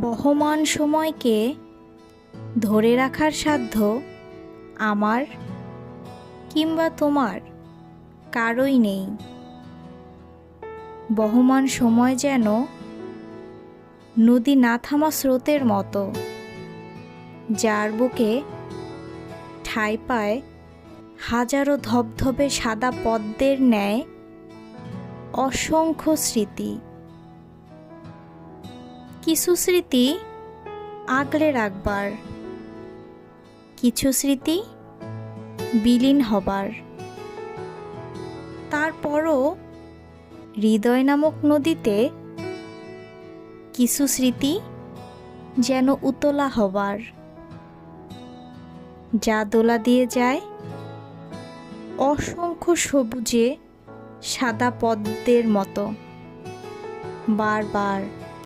বহমান সময়কে ধরে রাখার সাধ্য আমার কিংবা তোমার কারোই নেই। বহমান সময় যেন নদী না থামা স্রোতের মতো, যার বুকে ঠাই পায় হাজারো ধবধবে সাদা পদ্মের ন্যায় অসংখ্য স্মৃতি। কিছু স্মৃতি আগলে রাখবার। কিছু স্মৃতি বিলীন হবার। তারপরও হৃদয় নামক নদীতে কিছু স্মৃতি যেন উতলা হবার। যা দোলা দিয়ে যায় অসংখ্য সবুজে সাদা পদ্মের মতো। বারবার